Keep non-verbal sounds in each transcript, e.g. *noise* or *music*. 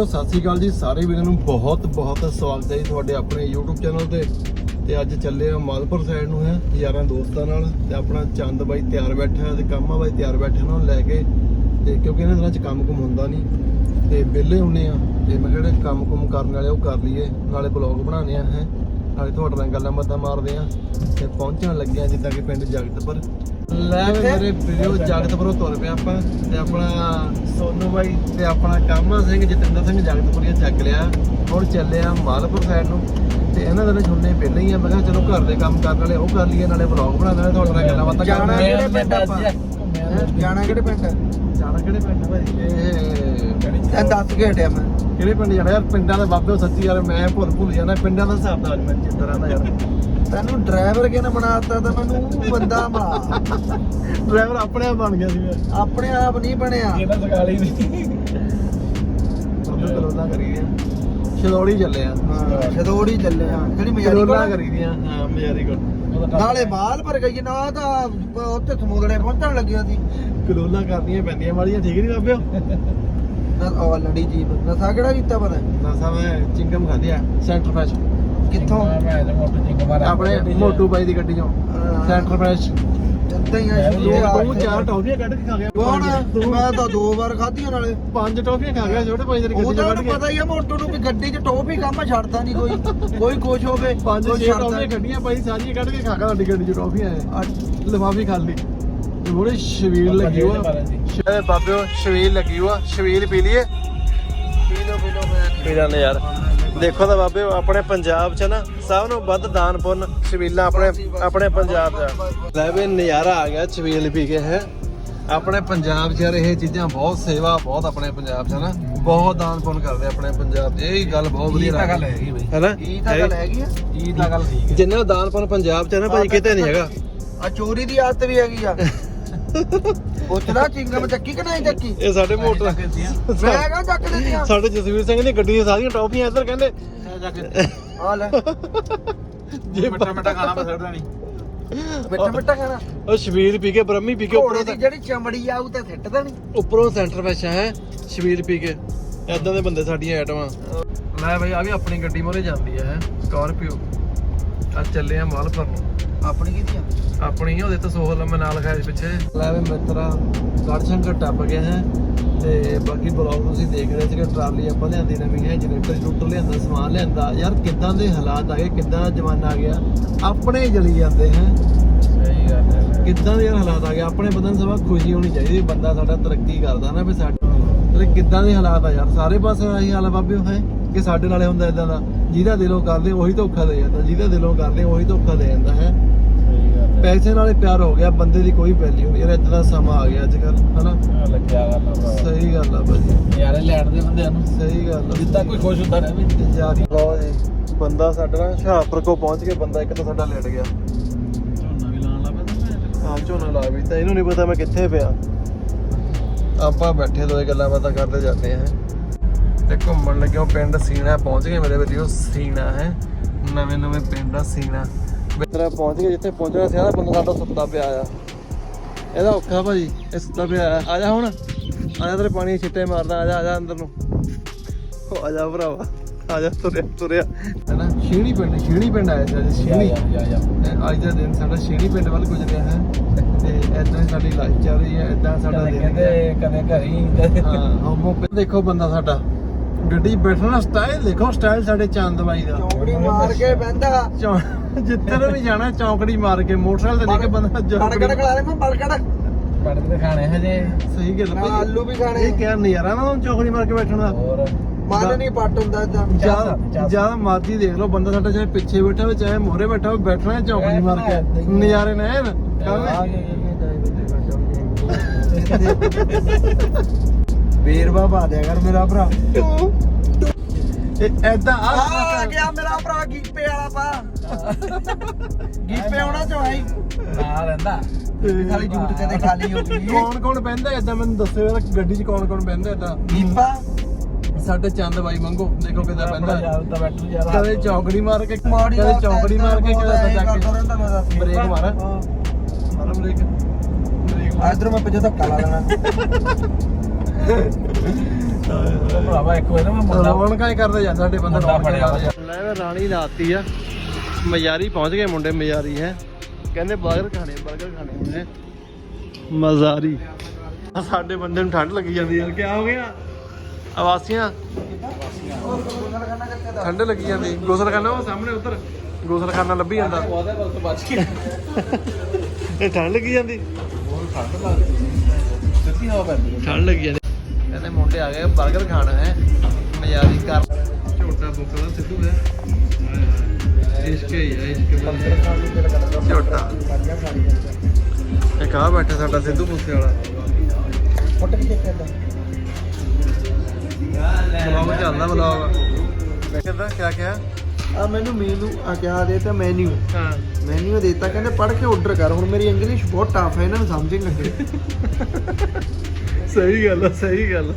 ਬਾਬਿਓ ਸਤਿ ਸ਼੍ਰੀ ਅਕਾਲ ਜੀ। ਸਾਰੇ ਵੀਰਾਂ ਨੂੰ ਬਹੁਤ ਬਹੁਤ ਸਵਾਗਤ ਹੈ ਜੀ ਤੁਹਾਡੇ ਆਪਣੇ YouTube ਚੈਨਲ ਤੇ। ਤੇ ਅੱਜ ਚੱਲੇ ਆ ਮਾਲਪੁਰ ਸਾਈਡ ਨੂੰ ਹੈ, ਯਾਰਾਂ ਦੋਸਤਾਂ ਨਾਲ। ਤੇ ਆਪਣਾ ਚੰਦ ਬਾਈ ਤਿਆਰ ਬੈਠਾ ਹੈ ਤੇ ਕਾਮਾ ਬਾਈ ਤਿਆਰ ਬੈਠੇ ਉਹਨਾਂ ਨੂੰ ਲੈ ਕੇ। ਤੇ ਕਿਉਂਕਿ ਇਹਨਾਂ ਦਿਨਾਂ 'ਚ ਕੰਮ ਕੁਮ ਹੁੰਦਾ ਨਹੀਂ। ਤੇ ਵਿਹਲੇ ਹੁੰਨੇ ਆ। ਤੇ ਮੈਂ ਕਿਹੜੇ ਕੰਮ ਕੁਮ ਕਰਨ ਵਾਲੇ ਉਹ ਕਰ ਲਈਏ। ਨਾਲੇ ਬਲੌਗ ਬਣਾਉਣੇ ਆ, ਹੈ। ਨਾਲੇ ਤੁਹਾਡੇ ਨਾਲ ਗੱਲਾਂ ਬਾਤਾਂ ਮਾਰਦੇ ਆ। ਤੇ ਪਹੁੰਚਣ ਲੱਗੇ ਆ ਜਿੱਦਾਂ ਕਿ ਪਿੰਡ ਜਗਤਪੁਰ। ਲੈ ਵੀ ਮੇਰੇ ਵੀਡੀਓ ਜਗਤਪੁਰੋਂ ਤੁਰ ਪਿਆ ਆਪਾਂ ਤੇ ਆਪਣਾ ਸੋਨੂ ਬਾਈ ਤੇ ਆਪਣਾ ਕਾਮਾ ਸਿੰਘ ਜਤਿੰਦਰ ਸਿੰਘ ਜਗਤਪੁਰੀਆ ਚੱਕ ਲਿਆ। ਹੁਣ ਚੱਲੇ ਆ ਮਾਲਪੁਰ ਸਾਈਡ ਨੂੰ ਤੇ ਇਹਨਾਂ ਦੇ ਛੁੰਨੇ ਪਹਿਲਾਂ ਹੀ ਆ। ਮੈਂ ਕਿਹਾ ਚਲੋ ਘਰ ਦੇ ਕੰਮ ਕਰਨ ਵਾਲੇ ਉਹ ਕਰ ਲਈਏ ਨਾਲੇ ਵਲੌਗ ਬਣਾ ਨਾਲੇ ਤੁਹਾਡੇ ਨਾਲ ਗੱਲਾਂ ਬਾਤਾਂ ਜਾਣਾ ਕਰਨੀਆਂ ਕਿਹੜੇ ਪਿੰਡ ਆਪਾਂ ਜਾਣਾ ਕਿਹੜੇ ਪਿੰਡ? ਜਾਣਾ ਕਿਹੜੇ ਪਿੰਡ ਭਾਈ? ਇਹ ਤੈਨੂੰ ਦੱਸ ਕੇ ਹਟਿਆ ਮੈਂ। ਕਿਹੜੇ ਪਿੰਡ ਜਾਣਾ? ਯਾਰ ਪਿੰਡਾਂ ਦੇ ਬਾਬੇ ਸੱਚੀ ਯਾਰ ਮੈਂ ਭੁੱਲ ਭੁੱਲ ਜਾਣਾ। ਪਿੰਡਾਂ ਦਾ ਹਿਸਾਬ ਦਾ ਅੱਜ ਮੈਂ ਚਿੰਤਾ ਰਹਿੰਦਾ ਯਾਰ। ਤੈਨੂੰ ਡਰਾਈਵਰ ਕਿਹਨੇ ਬਣਾਤਾ ਤਾਂ ਮੈਨੂੰ ਉਹ ਬੰਦਾ ਬਣਾ। ਡਰਾਈਵਰ ਆਪਣੇ ਆਪ ਬਣ ਗਿਆ ਸੀ ਮੈਂ। ਆਪਣੇ ਆਪ ਨਹੀਂ ਬਣਿਆ। ਸਗਾਲੀ ਕਰੋਨਾ ਕਰੀ ਛਲੋੜੀ ਚੱਲੇ ਆ। ਹਾਂ। ਛਦੋੜੀ ਚੱਲੇ ਆ। ਕਿਹੜੀ ਮਜਾਰੀ ਕੋਲ? ਕਰੀ ਦੀਆਂ। ਹਾਂ ਮਜਾਰੀ ਕੋਲ। ਨਾਲੇ ਮਾਲ ਭਰ ਗਈ ਨਾ ਤਾਂ ਉੱਥੇ ਸਮੁੰਦਰੇ ਪਹੁੰਚਣ ਲੱਗਿਆ ਸੀ ਕਰੋਨਾ ਕਰਨੀਆਂ ਪੈਂਦੀਆਂ ਵਾਲੀਆਂ ਠੀਕ ਨਹੀਂ ਬਾਬਿਓ ਨਾ ਲੜੀ ਜੀਪ। ਨਸਾ ਕਿਹੜਾ ਕੀਤਾ ਪਤਾ? ਨਾ ਮੈਂ ਚਿੰਗਮ ਖਾਧਿਆ ਸੈਂਟਰ ਫਰੈਸ਼ ਕਿੱਥੋਂ? ਆਪਣੇ ਮੋਟੂ ਬਾਈ ਦੀ ਗੱਡੀ ਚੋਂ। ਸੈਂਟਰ ਫਰੈਸ਼ ਇੱਦਾਂ ਹੀ ਆ ਦੋ ਦੋ ਚਾਰ ਟੌਫੀਆਂ ਕੱਢ ਕੇ ਖਾ ਗਿਆ। ਕੌਣ? ਮੈਂ ਤਾਂ ਦੋ ਵਾਰ ਖਾਧੀਆਂ ਨਾਲੇ ਪੰਜ ਟੌਫੀਆਂ ਖਾ ਗਿਆ ਛੋਟੇ ਭਾਈ ਦੀ ਉਹ ਗੱਡੀ ਚ ਕੱਢ ਕੇ। ਪਤਾ ਹੀ ਆ ਮੋਟੋ ਨੂੰ ਵੀ ਗੱਡੀ 'ਚ ਟੋਪ ਹੀ ਕੰਮ ਛੱਡਦਾ ਨਹੀਂ ਕੋਈ। ਕੋਈ ਖੁਸ਼ ਹੋਵੇ ਪੰਜ ਕੋਈ ਛੇ ਛੱਡਦਾ ਟੌਫੀਆਂ ਕੱਢੀਆਂ ਭਾਈ ਸਾਰੀਆਂ ਕੱਢ ਕੇ ਖਾ ਗਿਆ ਸਾਡੀ ਗੱਡੀ ਚ ਟੌਫੀਆਂ ਲਿਫਾਫੀ ਖਾਲੀ ਮੋੜੇ ਸ਼ਵੀਲ ਲੱਗੀ ਹੋਆ। ਸ਼ੇ ਬਾਬਿਓ ਸ਼ਵੀਲ ਲੱਗੀ ਹੋਆ। ਸ਼ਵੀਲ ਪੀ ਲਈਏ। ਪੀ ਲਓ ਪੀ ਲਓ ਪੀ ਜਾਂਦੇ ਯਾਰ। ਦੇਖੋ ਤਾਂ ਬਾਬੇ ਆਪਣੇ ਪੰਜਾਬ 'ਚ ਨਾ ਸਭ ਨੂੰ ਵੱਧ ਦਾਨ ਪੁੰਨ ਛਬੀਲਾਂ ਆਪਣੇ ਆਪਣੇ ਪੰਜਾਬ 'ਚ ਲੈ ਵੀ ਨਜ਼ਾਰਾ ਆ ਗਿਆ ਛਬੀਲ ਪੀ ਕੇ ਹੈ। ਆਪਣੇ ਪੰਜਾਬ 'ਚ ਯਾਰ ਇਹ ਚੀਜ਼ਾਂ ਬਹੁਤ ਸੇਵਾ ਬਹੁਤ ਆਪਣੇ ਪੰਜਾਬ 'ਚ ਨਾ। ਬਹੁਤ ਦਾਨ ਪੁੰਨ ਕਰਦੇ ਆਪਣੇ ਪੰਜਾਬ 'ਚ। ਇਹ ਗੱਲ ਬਹੁਤ ਵਧੀਆ ਤਾਂ ਗੱਲ ਹੈਗੀ ਬਈ। ਹੈ ਇਹ ਤਾਂ ਗੱਲ ਹੈਗੀ। ਆ। ਇਹ ਤਾਂ ਗੱਲ ਠੀਕ ਜਿੰਨਾ ਦਾਨ ਪੁੰਨ ਪੰਜਾਬ 'ਚ ਹੈ ਨਾ ਭਾਈ ਕਿਤੇ ਨਹੀਂ ਹੈਗਾ। ਆ ਚੋਰੀ ਦੀ ਆਦਤ ਵੀ ਹੈਗੀ ਆ। *laughs* ਪੁੱਛਦਾ ਚਿੰਗਮ ਚੱਕੀ ਕਿ ਨਹੀਂ ਚੱਕੀ? ਇਹ ਸਾਡੇ ਮੋਟਰ ਮੈਂ ਕਹਾਂ ਚੱਕ ਦਿੰਦੀਆਂ ਸਾਡੇ ਜਸਵੀਰ ਸਿੰਘ ਦੀ ਗੱਡੀ ਦੀਆਂ ਸਾਰੀਆਂ ਟੌਫੀਆਂ ਇੱਧਰ ਕਹਿੰਦੇ। ਆ ਲੈ। ਜੇ ਮਿੱਠਾ ਮਿੱਠਾ ਖਾਣਾ ਮੈਂ ਛੱਡਦਾ ਨਹੀਂ। ਮਿੱਠਾ ਮਿੱਠਾ ਖਾਣਾ? ਉਹ ਸ਼ਬੀਲ ਪੀ ਕੇ ਬ੍ਰਹਮੀ ਪੀ ਕੇ ਘੋੜੇ ਉੱਪਰੋਂ ਦੀ ਜਿਹੜੀ ਚਮੜੀ ਆਊ ਤੇ ਸਿੱਟ ਦੇਣੀ ਉੱਪਰੋਂ ਸੈਂਟਰ ਵਿੱਚ ਹੈ ਸ਼ਬੀਲ ਪੀ ਕੇ। ਐਦਾਂ ਦੇ ਬੰਦੇ ਸਾਡੀਆਂ ਆਈਟਮਾਂ। ਲੈ ਬਈ ਆ ਵੀ ਆਪਣੀ ਗੱਡੀ ਮੋਰੇ ਜਾਂਦੀ ਹੈ ਸਕਾਰਪੀਓ। ਆ ਚੱਲੇ ਆ ਮਾਲਪੁਰ ਨੂੰ ਆਪਣੀ ਕੀ ਦੀਆਂ ਆਪਣੀ ਹੀ ਉਹਦੇ ਤੋਂ ਸੋਹਲ ਮੈਂ ਨਾਲ ਲਿਖਾਇਆ ਸੀ ਪਿੱਛੇ। ਲੈ ਵੀ ਮਿੱਤਰਾ ਗੜ ਸ਼ੰਕਰ ਟੱਪ ਗਿਆ ਹੈ ਤੇ ਬਾਕੀ ਬਲੌਗ ਤੁਸੀਂ ਦੇਖ ਰਹੇ ਸੀਗੇ ਟਰਾਲੀ ਆਪਾਂ ਲਿਆਂਦੀ ਨਵੀਂ ਹੈ ਜਨਰੇਟਰ ਟੁੱਟ ਲਿਆਂਦਾ ਸਮਾਨ ਲਿਆਂਦਾ। ਯਾਰ ਕਿੱਦਾਂ ਦੇ ਹਾਲਾਤ ਆ ਗਏ ਕਿੱਦਾਂ ਦਾ ਜ਼ਮਾਨਾ ਆ ਗਿਆ? ਆਪਣੇ ਜਲੀ ਜਾਂਦੇ ਹੈ। ਸਹੀ ਗੱਲ ਹੈ। ਕਿੱਦਾਂ ਦੇ ਯਾਰ ਹਾਲਾਤ ਆ ਗਏ? ਆਪਣੇ ਬੰਦੇ ਨੂੰ ਸਭ ਖੁਸ਼ੀ ਹੋਣੀ ਚਾਹੀਦੀ ਬੰਦਾ ਸਾਡਾ ਤਰੱਕੀ ਕਰਦਾ ਨਾ ਵੀ ਸਾਡਾ ਤੇ ਕਿੱਦਾਂ ਦੇ ਹਾਲਾਤ ਆ ਯਾਰ? ਸਾਰੇ ਪਾਸੇ ਆਹੀ ਹਾਲ ਆ ਬਾਬਿਓ ਹੈ ਕਿ ਸਾਡੇ ਨਾਲੇ ਹੁੰਦਾ ਇਦਾਂ ਦਾ ਜਿਹਦਾ ਦਿਲੋਂ ਕਰਦੇ ਉਹੀ ਧੋਖਾ ਦੇ ਜਾਂਦਾ ਜਿਹਦਾ ਦਿਲੋਂ ਕਰਦੇ ਉਹੀ ਧੋਖਾ ਦੇ ਜਾਂਦਾ ਹੈ। ਸਹੀ ਗੱਲ ਹੈ ਪੈਸੇ ਨਾਲੇ ਪਿਆਰ ਹੋ ਗਿਆ ਬੰਦੇ ਦੀ ਕੋਈ ਵੈਲਿਊ ਨਹੀਂ ਯਾਰ ਇਦਾਂ ਦਾ ਸਮਾਂ ਆ ਗਿਆ ਅੱਜ ਕੱਲ ਹਨਾ? ਆਹ ਲੱਗਿਆ ਗੱਲ ਆ ਭਰਾ। ਸਹੀ ਗੱਲ ਆ ਭਾਜੀ ਯਾਰੇ ਲੈਣ ਦੇ ਬੰਦਿਆਂ ਨੂੰ। ਸਹੀ ਗੱਲ ਆ ਜਿੱਦਾਂ ਕੋਈ ਖੁਸ਼ ਹੁੰਦਾ ਰਹੇ। ਯਾਰੀ ਲੋ ਜੀ ਬੰਦਾ ਸਾਡਾ ਨਾ ਹੁਸ਼ਿਆਰਪੁਰ ਕੋ ਪਹੁੰਚ ਕੇ ਬੰਦਾ ਇੱਕ ਤਾਂ ਸਾਡਾ ਲੜ ਗਿਆ। ਝੋਨਾ ਵੀ ਲਾਣ ਲੱਗਾ ਤਾਂ ਹਾਂ ਝੋਨਾ ਲਾ ਵੀ ਤਾਂ ਇਹਨੂੰ ਨਹੀਂ ਪਤਾ ਮੈਂ ਕਿੱਥੇ ਪਿਆ। ਆਪਾਂ ਬੈਠੇ ਦੋਏ ਗੱਲਾਂ ਬਾਤਾਂ ਕਰਦੇ ਜਾਂਦੇ ਆ ਤੇ ਘੁੰਮਣ ਲੱਗਿਓ ਪਿੰਡ ਸੀਨਾ ਪਹੁੰਚ ਗਏ ਮੇਰੇ ਵੀਡੀਓ ਸੀਨਾ ਹੈ। ਨਵੇਂ ਨਵੇਂ ਪਿੰਡ ਆ ਸੀਨਾ ਬਿਤਰਾ ਪਹੁੰਚ ਗਏ ਜਿੱਥੇ ਪਹੁੰਚਣਾ ਸੀ ਨਾ ਬੰਦਾ ਸਾਡਾ ਸੁੱਤਾ ਪਿਆ ਆ। ਇਹਦਾ ਔਖਾ ਭਾਜੀ ਇਹ ਸੁੱਤਾ ਪਿਆ ਆ। ਆ ਜਾ ਹੁਣ ਆ ਜਾ ਤੇਰੇ ਪਾਣੀ ਛਿੱਟੇ ਮਾਰਦਾ ਆ ਜਾ ਆ ਜਾ ਅੰਦਰ ਨੂੰ। ਉਹ ਆ ਜਾ ਭਰਾਵਾ ਆ ਜਾ ਤੁਰਿਆ ਤੁਰਿਆ। ਹੈਨਾ ਸ਼ੀਣੀ ਪਿੰਡ ਸ਼ੀਣੀ ਪਿੰਡ ਆਇਆ ਸੀ ਅੱਜ ਸ਼ੀਣੀ। ਅੱਜ ਦਾ ਦਿਨ ਸਾਡਾ ਸ਼ੇਰੀ ਪਿੰਡ ਵੱਲ ਗੁਜ਼ਰਿਆ ਹੈ। ਤੇ ਇਦਾਂ ਸਾਡੀ ਲਾਈਫ ਚੱਲ ਰਹੀ ਹੈ ਇਦਾਂ ਸਾਡਾ ਕਦੇ ਦਿਨ ਹੈ ਕਦੇ ਕਦੇ ਘਰੀ ਕਦੇ ਹਾਂ ਹੋਮੋ ਦੇਖੋ ਬੰਦਾ ਸਾਡਾ। ਗੱਡੀ ਬੈਠਣਾ ਸਟਾਈਲ ਦੇਖੋ ਸਟਾਈਲ ਸਾਡੇ ਚੰਦ ਬਾਈ ਦਾ। ਚੌਂਕੜੀ ਮਾਰ ਕੇ ਬਹਿੰਦਾ। ਚੌਂ- ਵੀ ਜਾਣਾ ਚੌਂਕੜੀ ਮਾਰ ਕੇ ਮੋਟਰਸਾਈਕਲ ਤੇ ਲੈ ਕੇ ਬੰਦਾ ਬੜਕੜ ਚੌਂਕੜੀ। ਖਲਾ ਲੈ ਮੈਂ ਬੜਕੜ ਬੜਕ ਦੇ ਖਾਣੇ ਹਜੇ। ਸਹੀ ਗੱਲ ਨਾਲ ਭਾਈ। ਆਲੂ ਵੀ ਖਾਣੇ ਇਹ ਕਿਆ ਨਜ਼ਾਰਾ ਨਾ ਚੌਂਕੜੀ ਮਾਰ ਕੇ ਬੈਠਣ ਦਾ। ਹੋਰ? ਮਨ ਨਹੀਂ ਪੱਟ ਹੁੰਦਾ ਇਦਾਂ ਜਾਂ ਜਾਂ ਮਰਜ਼ੀ ਦੇਖ ਲਓ ਬੰਦਾ ਸਾਡਾ ਚਾਹੇ ਪਿੱਛੇ ਬੈਠਾ ਹੋਵੇ ਚਾਹੇ ਮੋਹਰੇ ਬੈਠਾ ਹੋਵੇ ਬੈਠਣਾ ਹੈ ਚੌਂਕੜੀ ਮਾਰ ਕੇ। ਨਜ਼ਾਰੇ ਨੇ ਐਨ। ਵੇਰਵਾ ਪਾ ਦਿਆ ਕਰ ਮੇਰਾ ਭਰਾ। ਇਹ ਐਦਾਂ ਆ ਆ ਗਿਆ ਮੇਰਾ ਭਰਾ ਗੀਪੇ ਵਾਲਾ ਪਾ। ਗੀਪੇ ਆਉਣਾ ਚਾਹੀ ਨਾ ਰਹਿੰਦਾ। ਖਾਲੀ ਝੂਠ ਕਦੇ ਖਾਲੀ ਹੋ ਗਈ। ਕੌਣ ਕੌਣ ਬਹਿੰਦਾ ਏਦਾਂ? ਮੈਨੂੰ ਦੱਸਿਓ ਯਾਰ ਗੱਡੀ 'ਚ ਕੌਣ ਕੌਣ ਬਹਿੰਦਾ ਏਦਾਂ? ਗੀਪਾ? ਸਾਡੇ ਚੰਦ ਬਾਈ ਮੰਗੋ ਦੇਖੋ ਕਿੱਦਾਂ ਯਾਰ ਕਦੇ ਚੌਕੜੀ ਮਾਰ ਕੇ ਕਦੇ ਚੌਕੜੀ ਮਾਰ ਕੇ ਕਦੇ ਦੱਸ ਕੇ ਬ੍ਰੇਕ ਮਾਰ। ਮਾਰ ਬ੍ਰੇਕ। ਇਧਰ ਮੈਂ ਪਿੱਛੇ ਧੱਕਾ ਲਾ ਦੇਣਾ। ਉਹ ਭਰਾਵਾ ਇੱਕ ਵਾਰ ਨਾ ਮੈਂ ਮੁੰਡਾ ਰੌਣਕਾਂ ਹੀ ਕਰਦੇ ਜਾਂਦੇ ਸਾਡੇ ਬੰਦੇ ਮੁੰਡਾ ਫੜਿਆ ਜਾਂਦੇ। ਲੈ ਵੇ ਰਾਣੀ ਲਾਤੀ ਆ। ਮਜ਼ਾਰੀ ਪਹੁੰਚ ਗਏ ਮੁੰਡੇ ਮਜ਼ਾਰੀ ਹੈ। ਕਹਿੰਦੇ 버ਗਰ ਖਾਣੇ 버ਗਰ ਖਾਣੇ ਹੁੰਦੇ ਮਜ਼ਾਰੀ। ਸਾਡੇ ਬੰਦੇ ਨੂੰ ਠੰਡ ਲੱਗੀ ਜਾਂਦੀ ਯਾਰ ਕੀ ਹੋ ਗਿਆ? ਆਵਾਸੀਆਂ? ਠੰਡ ਲੱਗੀ ਜਾਂਦੀ। ਗੋਸਲਖਾਨਾ ਉਹ ਸਾਹਮਣੇ ਉੱਧਰ। ਗੋਸਲਖਾਨਾ ਲੱਭੀ ਜਾਂਦਾ। ਕੇ ਇਹ ਠੰਡ ਲੱਗੀ ਜਾਂਦੀ। ਠੰਡ ਲੱਗਦੀ ਸਿੱਧੀ ਹਵਾ ਪੈਂਦੀ ਠੰਡ ਲੱਗੀ ਜਾਂਦੀ। ਕਹਿੰਦੇ ਮੁੰਡੇ ਆ ਗਏ 버ਗਰ ਖਾਣਾ ਹੈ। ਮਜ਼ਾਰੀ ਕਰ। ਝੋਟਾ ਬੁੱਕਦਾ ਸਿੱਧੂ ਹੈ। ਇਸ਼ਕ ਹੀ ਹੈ ਇਸ਼ਕ ਝੋਟਾ। ਇੱਕ ਆ ਬੈਠਾ ਸਾਡਾ ਸਿੱਧੂ ਮੂਸੇ ਵਾਲਾ। ਫੁੱਟ ਕੇ ਚੱਕਦਾ ਬਲੌਗ ਚੱਲਦਾ ਬਲੌਗ। ਕਿੱਦਾਂ ਕਿਆ ਕਿਹਾ? ਆ ਮੈਨੂੰ ਮੀਨੂ ਆ ਕਿਹਾ ਦੇ ਤਾਂ ਮੈਨੂ ਹਾਂ। ਮੈਨੂ ਦੇਤਾ ਕਹਿੰਦੇ ਪੜ੍ਹ ਕੇ ਆਰਡਰ ਕਰ। ਹੁਣ ਮੇਰੀ ਇੰਗਲਿਸ਼ ਬਹੁਤ ਟਫ ਹੈ ਇਹਨਾਂ ਨੂੰ ਸਮਝ ਨਹੀਂ ਲੱਗੇ ਸਹੀ ਗੱਲ ਆ ਸਹੀ ਗੱਲ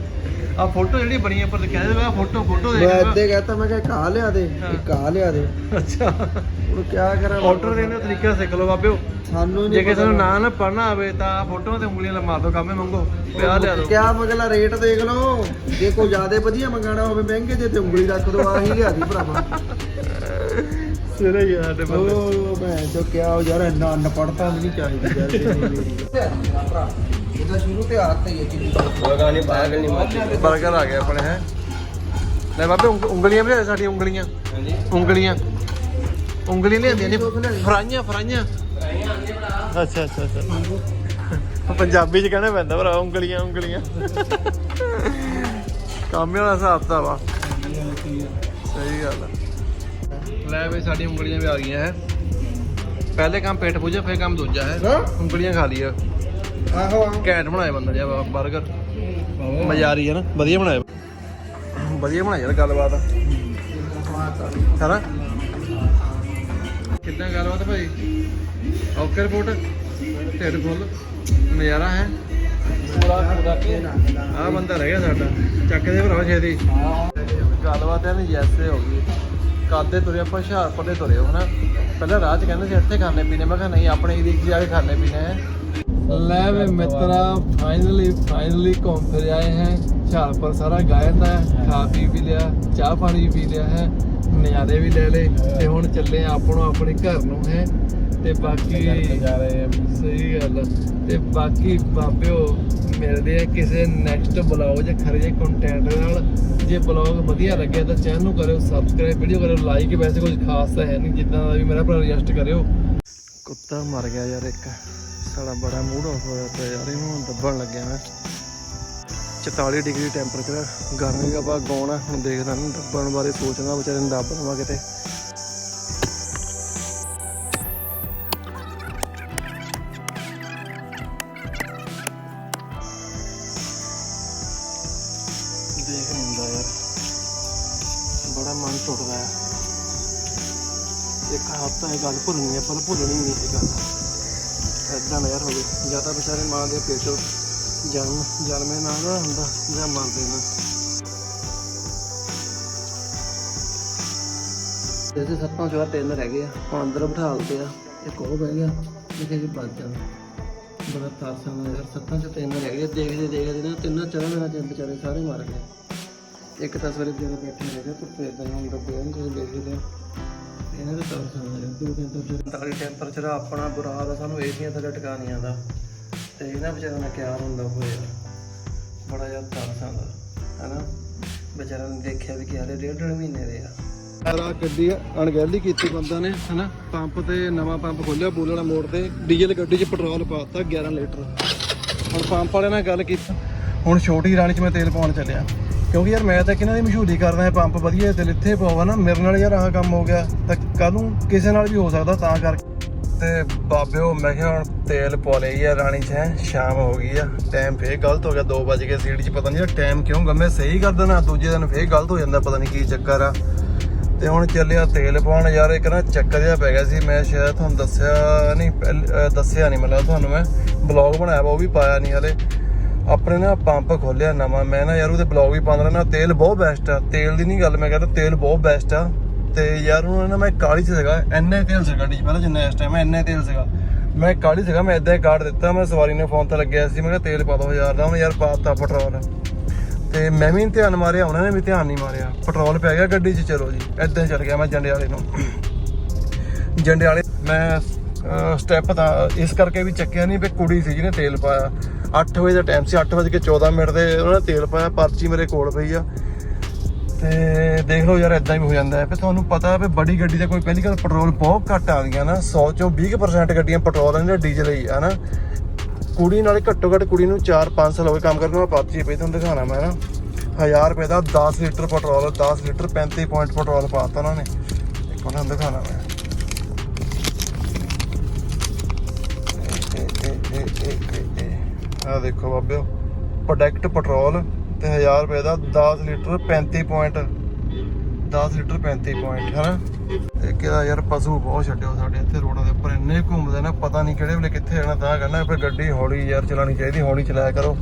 ਆ। ਫੋਟੋ ਜਿਹੜੀ ਬਣੀ ਆ ਪਰ ਕਹਿੰਦੇ ਵਾ ਫੋਟੋ ਫੋਟੋ ਮੈਂ ਦੇਖ ਇੱਦੇ ਕਹਤਾ ਮੈਂ ਕਿਹਾ ਕਾ ਲਿਆ ਦੇ। ਇਹ ਕਾ ਲਿਆ ਦੇ। ਅੱਛਾ। ਹੁਣ ਕੀ ਕਰਾਂ? ਆਰਡਰ ਦੇਣ ਦਾ ਤਰੀਕਾ ਸਿੱਖ ਲਓ ਬਾਬਿਓ। ਸਾਨੂੰ ਜੇ ਕਿਸੇ ਨੂੰ ਨਾ। ਨਾ ਪੜਨਾ ਆਵੇ ਤਾਂ ਫੋਟੋਆਂ ਤੇ ਉਂਗਲੀਆਂ ਮਾਰ ਦੋ ਕਾਮੇ ਮੰਗੋ। ਪਿਆ ਲਿਆ ਦੋ ਕਿਆ ਮਗਲਾ ਰੇਟ ਦੇਖ ਲਓ। ਜੇ ਕੋਈ ਜ਼ਿਆਦਾ ਵਧੀਆ ਮੰਗਾਣਾ ਹੋਵੇ ਮਹਿੰਗੇ ਜੇ ਤੇ ਉਂਗਲੀ ਰੱਖ ਦੋ ਆਹੀ ਲਿਆ ਦੀ ਭਰਾਵਾ। ਸਿਰੇ ਹੀ ਆ ਸਾਡੇ ਬੰਦੇ। ਉਹ ਮੈਂ ਜੋ ਕਿਹਾ ਉਹ ਯਾਰ ਇੰਨਾ ਅਨਪੜਤਾ ਵੀ ਨਹੀਂ ਚਾਹੀਦੀ ਯਾਰ। ਭਰਾ *laughs* ਇਹਦਾ ਸ਼ੁਰੂ ਤੇ ਆਦਤ ਹੀ ਹੈ ਚੀਜ਼ ਬਰਗਰ ਆ ਗਿਆ ਆਪਣੇ ਹੈ। ਲੈ ਬਾਬੇ ਉਂਗ- ਉਂਗਲੀਆਂ ਵੀ ਲਿਆ ਸਾਡੀਆਂ ਉਂਗਲੀਆਂ। ਉਂਗਲੀਆਂ। ਉਂਗਲੀਆਂ ਲਿਆਂਦੀਆਂ ਨੇ ਫਰਾਈਆਂ ਫਰਾਈਆਂ। ਅੱਛਾ ਅੱਛਾ ਅੱਛਾ। ਪੰਜਾਬੀ ਚ ਕਹਿਣਾ ਪੈਂਦਾ ਭਰਾ ਉਂਗਲੀਆਂ ਉਂਗਲੀਆਂ। ਕਾਮੇ ਵਾਲਾ ਹਿਸਾਬ ਤਾਂ ਵਾ ਸਹੀ ਗੱਲ ਆ। ਲੈ ਵੀ ਸਾਡੀਆਂ ਉਂਗਲੀਆਂ ਵੀ ਆ ਗਈਆਂ ਹੈ। ਪਹਿਲੇ ਕੰਮ ਪੇਟ ਪੂਜਾ ਫਿਰ ਕੰਮ ਦੂਜਾ ਹੈ। ਉਂਗਲੀਆਂ ਖਾ ਲਈਆਂ। ਆਹੋ ਘੈਂਟ ਬਣਾਇਆ ਬੰਦਾ ਜਿਹਾ 버ਗਰ ਮਜ਼ਾਰੀ ਹੈ ਨਾ। ਵਧੀਆ ਬਣਾਇਆ ਵਧੀਆ ਬਣਾਇਆ ਯਾਰ ਗੱਲਬਾਤ। ਹੈਨਾ? ਕਿੱਦਾਂ ਗੱਲਬਾਤ ਭਾਈ? Okay report? ਢਿੱਡ ਫੁੱਲ। ਨਜ਼ਾਰਾ ਹੈ। ਆਹ ਬੰਦਾ ਰਹਿ ਗਿਆ ਸਾਡਾ। ਚੱਕ ਦੇ ਭਰਾ ਛੇਤੀ। ਗੱਲਬਾਤ ਹੈ ਨਾ ਜੈਸੇ ਹੋ ਗਈ। ਕਾਦੇ ਤੁਰੇ ਆਪਾਂ ਹੁਸ਼ਿਆਰਪੁਰ ਦੇ ਤੁਰੇ ਹਨਾ? ਪਹਿਲਾਂ ਰਾਹ 'ਚ ਕਹਿੰਦੇ ਸੀ ਇੱਥੇ ਖਾਣੇ ਪੀਣੇ। ਮੈਂ ਕਿਹਾ ਨਹੀਂ ਆਪਣੇ 'ਚ ਜਾ ਕੇ ਖਾਣੇ ਪੀਣੇ ਹੈ ਲੈ ਵੇ ਮਿੱਤਰਾ ਫਾਈਨਲੀ ਫਾਈਨਲੀ ਘੁੰਮ ਫਿਰ ਆਏ ਹੈ। ਹੁਸ਼ਿਆਰਪੁਰ ਸਾਰਾ ਗਾਇਨ ਹੈ। ਖਾ ਪੀ ਵੀ ਲਿਆ ਚਾਹ ਪਾਣੀ ਵੀ ਪੀ ਲਿਆ ਹੈ। ਨਜ਼ਾਰੇ ਵੀ ਲੈ ਲਏ ਤੇ ਹੁਣ ਚੱਲੇ ਆਪਣੋ ਆਪਣੇ ਘਰ ਨੂੰ ਹੈ। ਤੇ ਬਾਕੀ ਸਹੀ ਗੱਲ। ਤੇ ਬਾਕੀ ਬਾਬਿਓ ਮਿਲਦੇ ਆ ਕਿਸੇ ਨੈਕਸਟ ਬਲੌਗ ਜਾਂ ਖਰੇ ਜਿਹੇ ਕੰਟੈਂਟ ਨਾਲ। ਜੇ ਬਲੌਗ ਵਧੀਆ ਲੱਗਿਆ ਤਾਂ ਚੈਨਲ ਨੂੰ ਕਰਿਓ ਸਬਸਕ੍ਰਾਈਬ ਵੀਡੀਓ ਕਰਿਓ ਲਾਈਕ ਵੈਸੇ ਕੁਝ ਖਾਸ ਤਾਂ ਹੈ ਨਹੀਂ, ਜਿੱਦਾਂ ਦਾ ਵੀ ਮੇਰਾ ਭਰਾ ਰਜਿਸਟ ਕਰਿਓ। ਕੁੱਤਾ ਮਰ ਗਿਆ ਯਾਰ ਇੱਕ। ਸਾਡਾ ਬੜਾ ਮੂਡ ਆਫ ਹੋਇਆ ਪਿਆ ਯਾਰ, ਇਹਨੂੰ ਦੱਬਣ ਲੱਗਿਆ ਮੈਂ। 44 ਡਿਗਰੀ ਟੈਂਪਰੇਚਰ ਗਰਮੀ ਦਾ ਬਾ ਗਾਉਣਾ ਹੁਣ ਦੇਖਦਾ ਨਹੀਂ ਦੱਬਣ ਬਾਰੇ ਸੋਚਦਾ ਵਿਚਾਰੇ ਨੂੰ ਦੱਬ ਲਵਾਂ ਕਿਤੇ। ਇੱਕ ਇਹ ਗੱਲ ਭੁੱਲਣੀ ਹੈ ਪਰ ਭੁੱਲਣੀ ਨਹੀਂ ਇਹ ਗੱਲ। ਐਦਾਂ ਨਾ ਯਾਰ ਹੋਵੇ, ਜਾਂ ਤਾਂ ਵਿਚਾਰੇ ਮਾਂ ਦੇ ਪੇਟੋਂ ਜਨਮ, ਜਨਮੇ ਨਾ ਨਾ ਹੁੰਦਾ, ਜਾਂ ਮਰਦੇ ਨਾ ਜੈਸੇ ਸੱਤਾਂ ਚੋਂ ਤਿੰਨ ਰਹਿ ਗਏ ਆ ਹੁਣ ਅੰਦਰ ਬਿਠਾ ਲਤੇ ਆ, ਇੱਕ ਉਹ ਬਹਿ ਗਿਆ ਇਹਦੇ ਵੀ ਬਚ ਜਾਣਾ ਬੜਾ ਤਰਸਾਂ ਆਉਂਦਾ ਯਾਰ, ਸੱਤਾਂ ਚ ਤਿੰਨ ਰਹਿ ਗਏ, ਦੇਖਦੇ ਦੇਖਦੇ ਨਾ, ਤਿੰਨਾਂ ਚਾਰਾਂ ਦਿਨਾਂ ਚ ਵਿਚਾਰੇ ਸਾਰੇ ਮਰ ਗਏ। ਇੱਕ ਤਾਂ ਸਵੇਰੇ ਜਿਹੜੇ ਬੈਠੇ ਰਹਿ ਧੁੱਪੇ ਇਦਾਂ ਹੁਣ ਡੱਬੇ ਨੂੰ ਤੁਸੀਂ ਦੇਖ ਇਹਨਾਂ ਦਾ ਤਰਸ ਆਉਂਦਾ ਯਾਰ ਦੋ ਦਿਨ ਤੋਂ ਫਿਰ ਟੈਂਪਰੇਚਰ ਆਪਣਾ ਬੁਰਾ ਹਾਲ ਆ ਸਾਨੂੰ ਏਸੀਆਂ ਥੱਲੇ ਟਿਕਾ ਨਹੀਂ ਆਉਂਦਾ ਤੇ ਇਹਨਾਂ ਵਿਚਾਰਿਆਂ ਦਾ ਕਿਆ ਹੁੰਦਾ ਹੋਇਆ। ਬੜਾ ਜ਼ਿਆਦਾ ਤਰਸ ਆਉਂਦਾ ਹੈਨਾ? ਵਿਚਾਰਿਆਂ ਨੇ ਦੇਖਿਆ ਵੀ ਕਿ ਹਾਲੇ ਡੇਢ ਡੇਢ ਮਹੀਨੇ ਦੇ ਆ। ਸਾਰਾ ਗੱਡੀ ਅਣਗਹਿਲੀ ਕੀਤੀ ਬੰਦਾ ਨੇ ਹਨਾ? ਪੰਪ ਤੇ ਨਵਾਂ ਪੰਪ ਖੋਲਿਆ ਬੂਲ ਵਾਲਾ ਮੋੜ ਤੇ ਡੀਜ਼ਲ ਗੱਡੀ 'ਚ ਪੈਟਰੋਲ ਪਾਤਾ 11 ਲੀਟਰ। ਹੁਣ ਪੰਪ ਵਾਲਿਆਂ ਨਾਲ ਗੱਲ ਕੀਤੀ। ਹੁਣ ਛੋਟੀ ਰਾਣੀ 'ਚ ਮੈਂ ਤੇਲ ਪਾਉਣ ਚੱਲਿਆ। ਕਿਉਂਕਿ ਯਾਰ ਮੈਂ ਤਾਂ ਇਹਨਾਂ ਦੀ ਮਸ਼ਹੂਰੀ ਕਰਦਾ ਹਾਂ ਪੰਪ ਵਧੀਆ ਤੇਲ ਇੱਥੇ ਪਾਵਾ ਨਾ, ਮੇਰੇ ਨਾਲ ਯਾਰ ਆਹ ਕੰਮ ਹੋ ਗਿਆ। ਤਾਂ ਕੱਲ ਨੂੰ ਕਿਸੇ ਨਾਲ ਵੀ ਹੋ ਸਕਦਾ ਤਾਂ ਕਰਕੇ। ਤੇ ਬਾਬਿਓ, ਮੈਂ ਕਿਹਾ ਹੁਣ ਤੇਲ ਪਾ ਲਈ ਆ ਰਾਣੀ 'ਚ ਸ਼ਾਮ ਹੋ ਗਈ ਆ ਟਾਈਮ ਫੇਰ ਗਲਤ ਹੋ ਗਿਆ 2 ਵਜ ਕੇ ਸੀਟ 'ਚ, ਪਤਾ ਨਹੀਂ ਟਾਈਮ ਕਿਉਂ ਗੰਮੇ ਸਹੀ ਕਰ ਦੇਣਾ, ਦੂਜੇ ਦਿਨ ਫੇਰ ਗਲਤ ਹੋ ਜਾਂਦਾ, ਪਤਾ ਨਹੀਂ ਕੀ ਚੱਕਰ ਆ। ਤੇ ਹੁਣ ਚੱਲਿਆ ਤੇਲ ਪਾਉਣ ਯਾਰ ਇੱਕ ਨਾ ਚੱਕਰ ਜਿਹਾ ਪੈ ਗਿਆ ਸੀ, ਮੈਂ ਸ਼ਾਇਦ ਤੁਹਾਨੂੰ ਦੱਸਿਆ ਨਹੀਂ ਪਹਿਲ- ਦੱਸਿਆ ਨਹੀਂ ਮਤਲਬ ਤੁਹਾਨੂੰ ਮੈਂ, ਬਲੌਗ ਬਣਾਇਆ ਵਾ, ਉਹ ਵੀ ਪਾਇਆ ਨਹੀਂ ਹਲੇ। ਆਪਣੇ ਨਾ ਪੰਪ ਖੋਲਿਆ ਨਵਾਂ, ਮੈਂ ਨਾ ਯਾਰ ਉਹਦੇ ਬਲੌਗ ਵੀ ਪਾਉਂਦਾ ਰਹਿਣਾ, ਤੇਲ ਬਹੁਤ ਬੈਸਟ ਆ। ਤੇਲ ਦੀ ਨਹੀਂ ਗੱਲ, ਮੈਂ ਕਹਿੰਦਾ ਤੇਲ ਬਹੁਤ ਬੈਸਟ ਆ। ਤੇ ਯਾਰ ਉਹ ਨਾ ਮੈਂ ਕਾਲੀ ਚ ਸੀਗਾ ਐਨੇ ਤੇਲ ਸੀਗਾ ਗੱਡੀ 'ਚ ਪਹਿਲਾਂ ਜਿੰਨਾ ਇਸ ਟਾਈਮ ਐਨੇ ਤੇਲ ਸੀਗਾ। ਮੈਂ ਕਾਲੀ ਸੀਗਾ, ਮੈਂ ਇਦਾਂ ਹੀ ਕਾਰਡ ਦਿੱਤਾ, ਮੈਂ ਸਵਾਰੀ ਨੇ ਫੋਨ ਤੇ ਲੱਗਿਆ ਸੀ, ਮੈਂ ਕਿਹਾ ਤੇਲ ਪਾ ਦੋ 1000 ਦਾ ਉਹਨੇ ਯਾਰ ਪਾਤਾ ਪੈਟਰੋਲ ਤੇ ਮੈਂ ਵੀ ਨੀ ਧਿਆਨ ਮਾਰਿਆ, ਉਹਨਾਂ ਨੇ ਵੀ ਧਿਆਨ ਨਹੀਂ ਮਾਰਿਆ। ਪੈਟਰੋਲ ਪੈ ਗਿਆ ਗੱਡੀ 'ਚ, ਚਲੋ ਜੀ ਐਦਾਂ ਚੱਲ ਗਿਆ ਮੈਂ ਜੰਡਿਆਲੇ ਨੂੰ। ਜੰਡਿਆਲੇ ਮੈਂ ਸਟੈਪ ਤਾਂ ਇਸ ਕਰਕੇ ਵੀ ਚੱਕਿਆ ਨਹੀਂ ਵੀ ਕੁੜੀ ਸੀ ਜਿਹਨੇ ਤੇਲ ਪਾਇਆ। 8 ਵਜੇ ਦਾ ਟਾਈਮ ਸੀ 8 ਵਜੇ ਕੇ 14 ਮਿੰਟ ਦੇ ਉਹਨਾਂ ਨੇ ਤੇਲ ਪਾਇਆ, ਪਰਚੀ ਮੇਰੇ ਕੋਲ ਪਈ ਆ। ਤੇ ਦੇਖ ਲਓ ਯਾਰ ਇਦਾਂ ਹੀ ਹੋ ਜਾਂਦਾ ਹੈ। ਫਿਰ ਤੁਹਾਨੂੰ ਪਤਾ ਹੈ ਵੀ ਬੜੀ ਗੱਡੀ ਦਾ ਕੋਈ ਪਹਿਲੀ ਗੱਲ ਪੈਟਰੋਲ ਬਹੁਤ ਘੱਟ ਆ ਆਉਂਦੀਆਂ ਨਾ 100 ਚੋਂ 20% ਗੱਡੀਆਂ ਪੈਟਰੋਲ ਨੇ ਡੀਜ਼ਲ ਹੀ ਆ ਨਾ ਕੁੜੀ ਨਾਲ ਘੱਟੋ ਘੱਟ ਕੁੜੀ ਨੂੰ 4-5 ਸਾਲ ਹੋ ਗਏ ਕੰਮ ਕਰਨ ਨੂੰ ਪਰਚੀ ਪਈ, ਤੁਹਾਨੂੰ ਦਿਖਾਣਾ ਮੈਂ ਨਾ। 1000 ਰੁਪਏ ਦਾ 10 litre petrol 10 litre 35 point petrol ਪਾਤਾ ਉਹਨਾਂ ਨੇ। ਇੱਕ ਉਹਨਾਂ ਦਿਖਾਣਾ ਮੈਂ। ਆ ਦੇਖੋ ਬਾਬਿਓ ਪ੍ਰੋਡਕਟ ਪੈਟਰੋਲ ਤੇ 1000 ਰੁਪਏ ਦਾ 10 ਲੀਟਰ 35 ਪੁਆਇੰਟ 10 ਲੀਟਰ 35 ਪੁਆਇੰਟ ਹਨਾ? ਇਹ ਕਿਹਦਾ ਯਾਰ ਪਸ਼ੂ ਬਹੁਤ ਛੱਡਿਓ ਸਾਡੇ ਇੱਥੇ ਰੋਡਾਂ ਦੇ ਉੱਪਰ, ਇੰਨੇ ਘੁੰਮਦੇ ਨੇ, ਪਤਾ ਨਹੀਂ ਕਿਹੜੇ ਵੇਲੇ ਕਿੱਥੇ ਜਾਣਾ, ਤਾਂ ਕਰਨਾ ਫਿਰ ਗੱਡੀ ਹੌਲੀ ਯਾਰ ਚਲਾਉਣੀ ਚਾਹੀਦੀ, ਹੌਲੀ ਚਲਾਇਆ ਕਰੋ।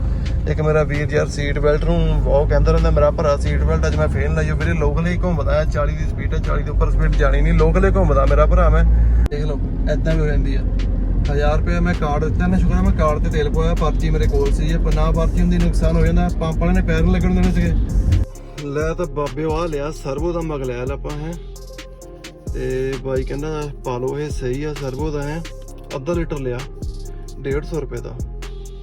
ਇੱਕ ਮੇਰਾ ਵੀਰ ਯਾਰ ਸੀਟ ਬੈਲਟ ਨੂੰ ਬਹੁਤ ਕਹਿੰਦਾ ਰਹਿੰਦਾ, ਮੇਰਾ ਭਰਾ ਸੀਟ ਬੈਲਟ ਅੱਜ ਮੈਂ ਫੇਲ ਲਾਈਓ, ਵੀਰੇ ਲੋਕਲ ਹੀ ਘੁੰਮਦਾ ਹੈ 40 ਦੀ ਸਪੀਡ ਹੈ 40 ਦੇ ਉੱਪਰ ਸਪੀਡ ਜਾਣੀ ਨਹੀਂ ਲੋਕਲ ਹੀ ਘੁੰਮਦਾ ਮੇਰਾ ਭਰਾ ਮੈਂ। ਦੇਖ ਲਓ ਐਦਾਂ ਵੀ ਹੋ ਜਾਂਦੀ ਆ। 1000 ਰੁਪਏ ਮੈਂ ਕਾਰਡ ਦਿੱਤਾ ਨਾ ਸ਼ੁਕਰ ਮੈਂ ਕਾਰਡ ਤੇ ਤੇਲ ਪਵਾਇਆ, ਪਰਚੀ ਮੇਰੇ ਕੋਲ ਸੀ ਜੇ ਨਾ ਪਰਚੀ ਹੁੰਦੀ, ਨੁਕਸਾਨ ਹੋ ਜਾਂਦਾ, ਪੰਪ ਵਾਲੇ ਨੇ ਪੈਰ ਲੱਗਣ ਦੇਣੇ ਸੀਗੇ। ਲੈ ਤਾਂ ਬਾਬੇ ਆ ਲਿਆ, ਸਰਵੋ ਦਾ ਮਗ ਲਿਆ ਆਪਾਂ, ਹੈ। ਤੇ ਬਾਈ ਕਹਿੰਦਾ, ਪਾ ਲਓ ਇਹ ਸਹੀ ਆ, ਸਰਵੋ ਦਾ, ਹੈ। ਅੱਧਾ ਲੀਟਰ ਲਿਆ 150 ਰੁਪਏ ਦਾ।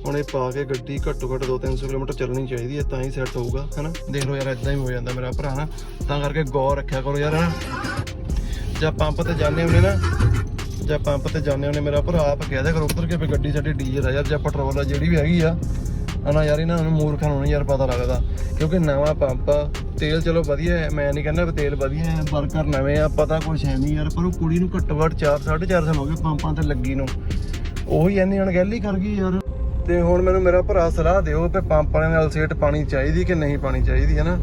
ਹੁਣ ਇਹ ਪਾ ਕੇ ਗੱਡੀ ਘੱਟੋ ਘੱਟ 2-300 ਕਿਲੋਮੀਟਰ ਚੱਲਣੀ ਚਾਹੀਦੀ ਹੈ ਤਾਂ ਹੀ ਸੈੱਟ ਹੋਊਗਾ, ਹੈਨਾ। ਦੇਖ ਲਓ ਯਾਰ ਇਦਾਂ ਹੀ ਹੋ ਜਾਂਦਾ ਮੇਰਾ ਭਰਾ ਨਾ ਤਾਂ ਕਰਕੇ ਗੌਰ ਰੱਖਿਆ ਕਰੋ ਯਾਰ, ਹਨਾ। ਜਾਂ ਪੰਪ ਤੇ ਜਾਂਦੇ ਹੁੰਦੇ ਨਾ ਜਾਂ ਪੰਪ ਤੇ ਜਾਂਦੇ ਹੁੰਦੇ, ਮੇਰਾ ਭਰਾ ਆਪ ਕਹਿ ਦਿਆ ਕਰੋ ਉੱਤਰ ਕੇ ਵੀ ਗੱਡੀ ਸਾਡੀ ਡੀਜ਼ਲ ਆ ਯਾਰ, ਜਾਂ ਪੈਟਰੋਲ ਆ ਜਿਹੜੀ ਵੀ ਹੈਗੀ ਆ, ਹਨਾ ਯਾਰ, ਇਹਨਾਂ ਨੂੰ ਮੂਰਖਾਂ ਨੂੰ ਨਹੀਂ ਯਾਰ ਪਤਾ ਲੱਗਦਾ, ਕਿਉਂਕਿ ਨਵਾਂ ਪੰਪ ਆ, ਤੇਲ ਚਲੋ ਵਧੀਆ ਹੈ, ਮੈਂ ਨਹੀਂ ਕਹਿੰਦਾ ਵੀ ਤੇਲ ਵਧੀਆ ਹੈ, ਵਰਕਰ ਨਵੇਂ ਆ, ਪਤਾ ਕੁਛ ਹੈ ਨਹੀਂ ਯਾਰ, ਪਰ ਉਹ ਕੁੜੀ ਨੂੰ ਘੱਟੋ ਘੱਟ 4 4.5 ਸਾਲ ਹੋ ਗਏ ਪੰਪਾਂ ਤੇ ਲੱਗੀ ਨੂੰ। ਉਹੀ ਐਨੀ ਅਣਗਹਿਲੀ ਕਰ ਗਈ ਯਾਰ। ਤੇ ਹੁਣ ਮੈਨੂੰ ਮੇਰਾ ਭਰਾ ਸਲਾਹ ਦਿਓ ਵੀ ਪੰਪ ਵਾਲਿਆਂ ਨਾਲ ਸੇਟ ਪਾਣੀ ਚਾਹੀਦੀ ਕਿ ਨਹੀਂ ਪਾਣੀ ਚਾਹੀਦੀ ਹੈ ਨਾ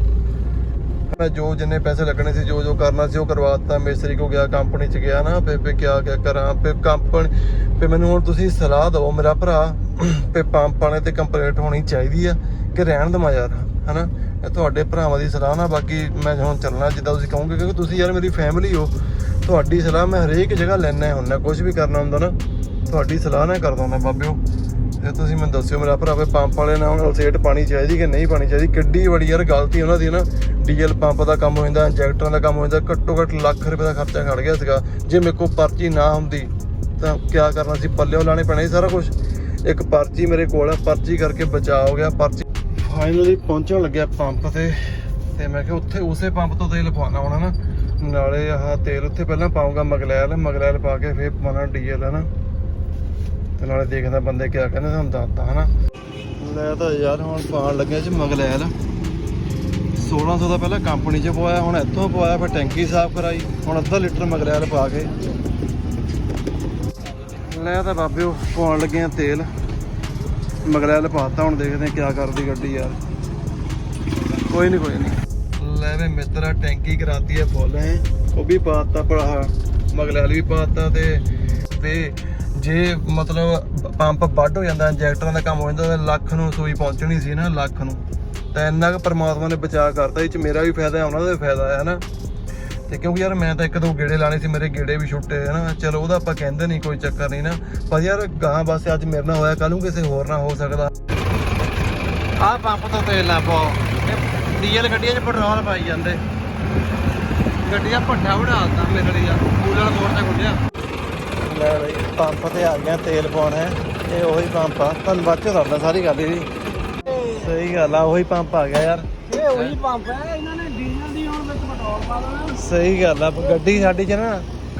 ਮੈਂ ਜੋ ਜਿੰਨੇ ਪੈਸੇ ਲੱਗਣੇ ਸੀ ਜੋ ਜੋ ਕਰਨਾ ਸੀ, ਉਹ ਕਰਵਾਤਾ। ਮਿਸਤਰੀ ਕੋ ਗਿਆ, ਕੰਪਨੀ ਚ ਗਿਆ ਨਾ ਫੇ ਫੇ ਕਿਆ ਕਿਆ ਕਰਾਂ? ਫੇ ਕੰਪਨੀ ਫੇ ਮੈਨੂੰ ਹੁਣ ਤੁਸੀਂ ਸਲਾਹ ਦਿਓ, ਮੇਰਾ ਭਰਾ ਫੇ ਪੰਪ ਵਾਲੇ ਤੇ ਕੰਪਲੀਟ ਹੋਣੀ ਚਾਹੀਦੀ ਆ ਕਿ ਰਹਿਣ ਦਮਾ ਯਾਰ, ਹਨਾ? ਇਹ ਤੁਹਾਡੇ ਭਰਾਵਾਂ ਦੀ ਸਲਾਹ ਨਾ, ਬਾਕੀ ਮੈਂ ਹੁਣ ਚੱਲਣਾ, ਜਿੱਦਾਂ ਤੁਸੀਂ ਕਹੋਗੇ, ਕਿਉਂਕਿ ਤੁਸੀਂ ਯਾਰ ਮੇਰੀ ਫੈਮਿਲੀ ਹੋ। ਤੁਹਾਡੀ ਸਲਾਹ ਮੈਂ ਹਰੇਕ ਜਗ੍ਹਾ ਲੈਣਾ ਹੁੰਦਾ ਕੁਝ ਵੀ ਕਰਨਾ ਹੁੰਦਾ ਨਾ, ਤੁਹਾਡੀ ਸਲਾਹ ਨਾਲ ਕਰਦਾ ਹੁੰਦਾ, ਬਾਬਿਓ। ਤੇ ਤੁਸੀਂ ਮੈਨੂੰ ਦੱਸਿਓ ਮੇਰਾ ਭਰਾ, ਵੀ ਪੰਪ ਵਾਲੇ ਨਾਲ ਹੁਣ ਸੀਟ ਪਾਣੀ ਚਾਹੀਦੀ ਕਿ ਨਹੀਂ ਪਾਣੀ ਚਾਹੀਦੀ? ਕਿੱਡੀ ਵੱਡੀ ਯਾਰ ਗਲਤੀ ਉਹਨਾਂ ਦੀ ਨਾ। ਡੀਜ਼ਲ ਪੰਪ ਦਾ ਕੰਮ ਹੋ ਜਾਂਦਾ, ਇੰਜੈਕਟਰਾਂ ਦਾ ਕੰਮ ਹੋ ਜਾਂਦਾ, ਘੱਟੋ ਘੱਟ ਲੱਖ ਰੁਪਏ ਦਾ ਖਰਚਾ ਖੜ ਗਿਆ ਸੀਗਾ। ਜੇ ਮੇਰੇ ਕੋਲ ਪਰਚੀ ਨਾ ਹੁੰਦੀ, ਤਾਂ ਕੀ ਕਰਨਾ ਸੀ? ਪੱਲਿਓ ਲਾਣੇ ਪੈਣਾ ਸੀ ਸਾਰਾ ਕੁਝ ਇੱਕ ਪਰਚੀ ਮੇਰੇ ਕੋਲ ਹੈ ਪਰਚੀ ਕਰਕੇ ਬਚਾ ਹੋ ਗਿਆ, ਪਰਚੀ ਫਾਈਨਲੀ ਪਹੁੰਚਣ ਲੱਗਿਆ ਪੰਪ ਤੇ। ਤੇ ਮੈਂ ਕਿਹਾ ਉੱਥੇ ਉਸੇ ਪੰਪ ਤੋਂ ਤੇਲ ਪਵਾਉਣਾ ਹੁਣ ਨਾ। ਨਾਲੇ ਆਹ ਤੇਲ ਉੱਥੇ ਪਹਿਲਾਂ ਪਾਉਂਗਾ ਮਗਲੈਲ ਮਗਲੈਲ ਪਾ ਕੇ ਫੇਰ ਪਾਉਣਾ ਡੀਜ਼ਲ ਹੈ ਨਾ ਤੇ ਨਾਲੇ ਦੇਖਦਾ ਬੰਦੇ ਕਿਆ ਕਹਿੰਦੇ ਤੁਹਾਨੂੰ ਦੱਸਦਾ ਹਨਾ? ਲੈ ਤਾਂ ਯਾਰ ਹੁਣ ਪਾਣ ਲੱਗਿਆ ਜੀ ਮਗਲੈਲ। 1600 ਦਾ ਪਹਿਲਾਂ ਕੰਪਨੀ ਚ ਪਵਾਇਆ, ਹੁਣ ਇੱਥੋਂ ਪਵਾਇਆ, ਫਿਰ ਟੈਂਕੀ ਸਾਫ਼ ਕਰਾਈ, ਹੁਣ ਅੱਧਾ ਲੀਟਰ ਮਗਲੈਲ ਪਾ ਕੇ। ਲੈ ਤਾਂ ਬਾਬਿਓ, ਪਾਉਣ ਲੱਗੇ ਆ ਤੇਲ। ਮਗਲੈਲ ਪਾਤਾ, ਹੁਣ ਦੇਖਦੇ ਆ ਕਿਆ ਕਰਦੀ ਗੱਡੀ ਯਾਰ। ਕੋਈ ਨਹੀਂ ਕੋਈ ਨਹੀਂ ਲੈ ਵੇ ਮਿੱਤਰਾ, ਟੈਂਕੀ ਕਰਾਤੀ ਹੈ ਫੁੱਲ। ਹੈ ਉਹ ਵੀ ਪਾਤਾ ਭਰਾ ਮਗਲੈਲ ਵੀ ਪਾਤਾ ਤੇ ਤੇ ਜੇ ਮਤਲਬ ਪੰਪ ਵੱਢ ਹੋ ਜਾਂਦਾ, ਇੰਜੈਕਟਰਾਂ ਦਾ ਕੰਮ ਹੋ ਜਾਂਦਾ, ਤਾਂ ਲੱਖ ਨੂੰ ਸੂਈ ਪਹੁੰਚਣੀ ਸੀ ਨਾ, ਲੱਖ ਨੂੰ। ਤਾਂ ਇੰਨਾ ਕੁ ਪਰਮਾਤਮਾ ਨੇ ਬਚਾਅ ਕਰਤਾ, ਇਹ ਚ ਮੇਰਾ ਵੀ ਫਾਇਦਾ ਹੈ, ਉਹਨਾਂ ਦਾ ਵੀ ਫਾਇਦਾ ਹੈ, ਹਨਾ? ਤੇ ਕਿਉਂਕਿ ਯਾਰ ਮੈਂ ਤਾਂ ਇੱਕ ਦੋ ਗੇੜੇ ਲਾਣੇ ਸੀ, ਮੇਰੇ ਗੇੜੇ ਵੀ ਛੁੱਟੇ, ਹਨਾ? ਚਲੋ, ਉਹਦਾ ਆਪਾਂ ਕਹਿੰਦੇ ਨਹੀਂ, ਕੋਈ ਚੱਕਰ ਨਹੀਂ ਨਾ। ਪਰ ਯਾਰ ਗਾਂ ਬਸ ਅੱਜ ਮੇਰੇ ਨਾਲ ਹੋਇਆ ਕੱਲ ਨੂੰ ਕਿਸੇ ਹੋਰ ਨਾਲ ਹੋ ਸਕਦਾ। ਆਹ ਪੰਪ ਤੋਂ ਤੇਲ ਨਾ ਪਾਓ। ਡੀਜ਼ਲ ਗੱਡੀਆਂ 'ਚ ਪੈਟਰੋਲ ਪਾਈ ਜਾਂਦੇ। ਗੱਡੀਆਂ ਭੱਠਾ ਵੜਾਤਾ ਮੇਰੇ ਲਈ ਆ ਕੂਲਰ ਮੋੜ ਤੇ ਖੁੱਲਿਆ। ਲੈ ਬਈ ਪੰਪ ਤੇ ਆ ਗਿਆ ਤੇਲ ਪਾਉਣਾ ਹੈ ਇਹ ਉਹੀ ਪੰਪ ਆ। ਤੁਹਾਨੂੰ ਬਾਅਦ ਚੋਂ ਦੱਸਦਾ ਸਾਰੀ ਗੱਲ ਇਹਦੀ। ਸਹੀ ਗੱਲ ਆ ਉਹੀ ਪੰਪ ਆ ਗਿਆ ਯਾਰ। ਇਹ ਉਹੀ ਪੰਪ ਹੈ ਇਹਨਾਂ ਨੇ ਡੀਜ਼ਲ ਦੀ ਹੁਣ ਵਿੱਚ ਪੈਟਰੋਲ ਪਾ ਦੇਣਾ। ਸਹੀ ਗੱਲ ਆ ਗੱਡੀ ਸਾਡੀ ਚ ਨਾ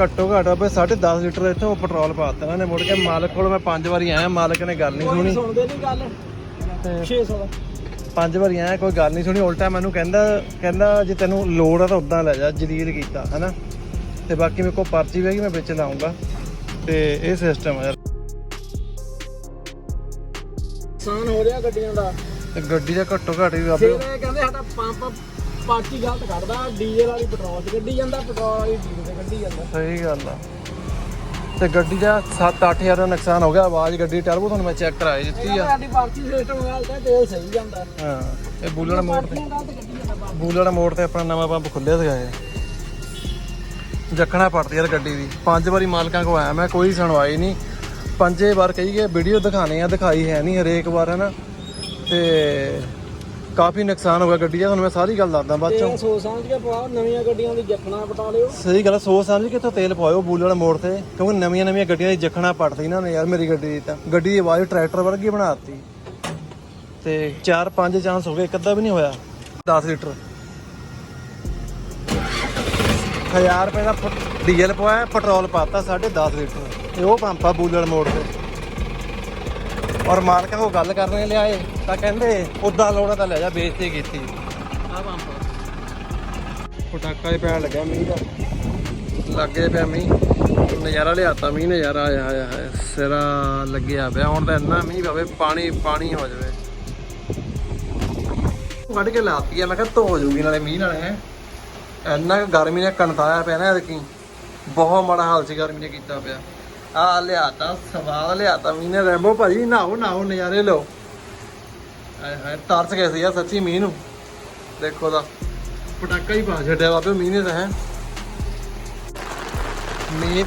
ਘੱਟੋ ਘੱਟ ਆਪੇ 10.5 ਲੀਟਰ ਇੱਥੋਂ ਪੈਟਰੋਲ ਪਾਤਾ ਇਹਨਾਂ ਨੇ। ਮੁੜ ਕੇ ਮਾਲਕ ਕੋਲ ਮੈਂ ਪੰਜ ਵਾਰੀ ਆਇਆ ਮਾਲਕ ਨੇ ਗੱਲ ਨਹੀਂ ਸੁਣੀ। ਸੁਣਦੇ ਨਹੀਂ ਗੱਲ। 600 ਦਾ। ਪੰਜ ਵਾਰੀ ਆਇਆ ਕੋਈ ਗੱਲ ਨਹੀਂ ਸੁਣੀ। ਉਲਟਾ ਮੈਨੂੰ ਕਹਿੰਦਾ ਕਹਿੰਦਾ ਜੇ ਤੈਨੂੰ ਲੋੜ ਆ ਤਾਂ ਉਦਾਂ ਲੈ ਜਾ ਜਲੀਲ ਕੀਤਾ ਹਨਾ? ਤੇ ਬਾਕੀ ਮੇਰੇ ਕੋਲ ਪਰਚੀ ਵੀ ਹੈਗੀ ਮੈਂ ਵਿੱਚ ਲਾਉਂਗਾ ਤੇ ਇਹ ਸਿਸਟਮ ਯਾਰ ਨੁਕਸਾਨ ਹੋ ਰਿਹਾ ਗੱਡੀਆਂ ਦਾ। ਤੇ ਗੱਡੀ ਦਾ ਘੱਟੋ ਘੱਟ ਵੀ ਬਾਬੇ ਫਿਰ ਇਹ ਕਹਿੰਦੇ ਸਾਡਾ ਪੰਪ ਪਾਰਟੀ ਗਲਤ ਕੱਢਦਾ ਡੀਜ਼ਲ ਵਾਲੀ ਪੈਟਰੋਲ 'ਚ ਕੱਢੀ ਜਾਂਦਾ ਪੈਟਰੋਲ ਵਾਲੀ ਡੀਜ਼ਲ 'ਤੇ ਕੱਢੀ ਜਾਂਦਾ। ਸਹੀ ਗੱਲ ਆ। ਤੇ ਗੱਡੀ ਦਾ 7-8000 ਦਾ ਨੁਕਸਾਨ ਹੋ ਗਿਆ ਆਵਾਜ਼ ਗੱਡੀ ਟਰਬੋ ਤੁਹਾਨੂੰ ਮੈਂ ਚੈੱਕ ਕਰਾਈ ਦਿੱਤੀ ਆ। ਸਾਡੀ ਪਾਰਟੀ ਸਿਸਟਮ ਗਲਤ ਹੈ ਤੇਲ ਸਹੀ ਜਾਂਦਾ। ਹਾਂ ਇਹ ਬੂਲਣ ਮੋੜ ਤੇ ਬੂਲਣ ਮੋੜ ਤੇ ਆਪਣਾ ਨਵਾਂ ਪੰਪ ਖੁੱਲਿਆ ਸੀਗਾ ਇਹ। ਜੱਖਣਾ ਪੜਦੀ ਯਾਰ ਗੱਡੀ ਦੀ। ਪੰਜ ਵਾਰੀ ਮਾਲਕਾਂ ਕੋ ਆਇਆ ਮੈਂ ਕੋਈ ਸੁਣਵਾਈ ਨਹੀਂ। ਪੰਜੇ ਵਾਰ ਕਹੀ ਗਏ ਵੀਡੀਓ ਦਿਖਾਣੇ ਆ ਦਿਖਾਈ ਹੈ ਨਹੀਂ ਹਰੇਕ ਵਾਰ ਹੈ ਨਾ ਤੇ ਕਾਫੀ ਨੁਕਸਾਨ ਹੋ ਗਿਆ ਗੱਡੀ ਦਾ ਤੁਹਾਨੂੰ ਮੈਂ ਸਾਰੀ ਗੱਲ ਦੱਸਦਾ ਬਾਅਦ ਚੋਂ। ਸੋਚ ਸਮਝ ਕੇ ਪਵਾ ਨਵੀਆਂ ਗੱਡੀਆਂ ਦੀ ਜਖਣਾ ਪਟਾ ਲਿਓ। ਸਹੀ ਗੱਲ ਸੋਚ ਸਮਝ ਕੇ ਇੱਥੋਂ ਤੇਲ ਪਵਾਇਓ ਬੂਲਣ ਮੋੜ ਤੇ ਕਿਉਂਕਿ ਨਵੀਆਂ ਨਵੀਆਂ ਗੱਡੀਆਂ ਦੀ ਜਖਣਾ ਇਹਨਾਂ ਨੇ ਯਾਰ ਮੇਰੀ ਗੱਡੀ ਦੀ ਤਾਂ। ਗੱਡੀ ਦੀ ਆਵਾਜ਼ ਟਰੈਕਟਰ ਵਰਗੀ ਬਣਾਤੀ। ਤੇ 4-5 ਚਾਂਸ ਹੋ ਗਏ ਇੱਕ ਅੱਧਾ ਵੀ ਨਹੀਂ ਹੋਇਆ। 10 ਲੀਟਰ। 1000 ਰੁਪਏ ਦਾ ਡੀਜ਼ਲ ਪਵਾਇਆ ਪੈਟਰੋਲ ਪਾਤਾ 10.5 ਲੀਟਰ। ਇਹ ਉਹ ਪੰਪ ਆ ਮੋੜ ਤੇ। ਔਰ ਮਾਲਕ ਕੋ ਗੱਲ ਕਰਨੇ ਲਿਆਏ ਤਾਂ ਕਹਿੰਦੇ ਉਦਾਂ ਲੋੜਾ ਤਾਂ ਲੈ ਜਾ ਬੇਇੱਜ਼ਤੀ ਕੀਤੀ। ਆ ਪੰਪ ਪਟਾਕਾ ਹੀ ਪੈਣ ਲੱਗਿਆ ਮੀਂਹ ਦਾ। ਲੱਗੇ ਪਿਆ ਮੀਂਹ। ਨਜ਼ਾਰਾ ਲਿਆਤਾ ਮੀਂਹ ਨਜ਼ਾਰਾ ਆਇਆ ਆਇਆ ਸਿਰਾ ਲੱਗਿਆ ਪਿਆ। ਹੁਣ ਤਾਂ ਇੰਨਾ ਮੀਂਹ ਪਵੇ ਪਾਣੀ ਪਾਣੀ ਹੋ ਜਾਵੇ। ਕੱਢ ਕੇ ਲਾਤੀ ਆ ਮੈਂ ਕਿਹਾ ਧੋ ਜੂਗੀ ਨਾਲੇ ਮੀਂਹ ਨਾਲੇ ਹੈ। ਇੰਨਾ ਕੁ ਗਰਮੀ ਨੇ ਕਣਤਾਇਆ ਪਿਆ ਨਾ ਐਤਕੀ। ਬਹੁਤ ਮਾੜਾ ਹਾਲ ਸੀ ਗਰਮੀ ਨੇ ਕੀਤਾ ਪਿਆ। ਆ ਲਿਆਤਾ, ਸਵਾਦ ਲਿਆਤਾ ਮੀਂਹ ਨੇ ਰੈਂਬੋ ਭਾਜੀ, ਨਹਾਓ ਨਹਾਓ, ਨਜ਼ਾਰੇ ਲਓ। ਹਾਏ ਹਾਏ, ਤਰਸ ਗਏ ਸੀ ਯਾਰ ਸੱਚੀ ਮੀਂਹ ਨੂੰ। ਦੇਖੋ ਦਾ ਪਟਾਕਾ ਹੀ ਪਾ ਛੱਡਿਆ ਬਾਬੇ ਮੀਂਹ ਨੇ ਤਾਂ ਹੈ। ਮੀਂਹ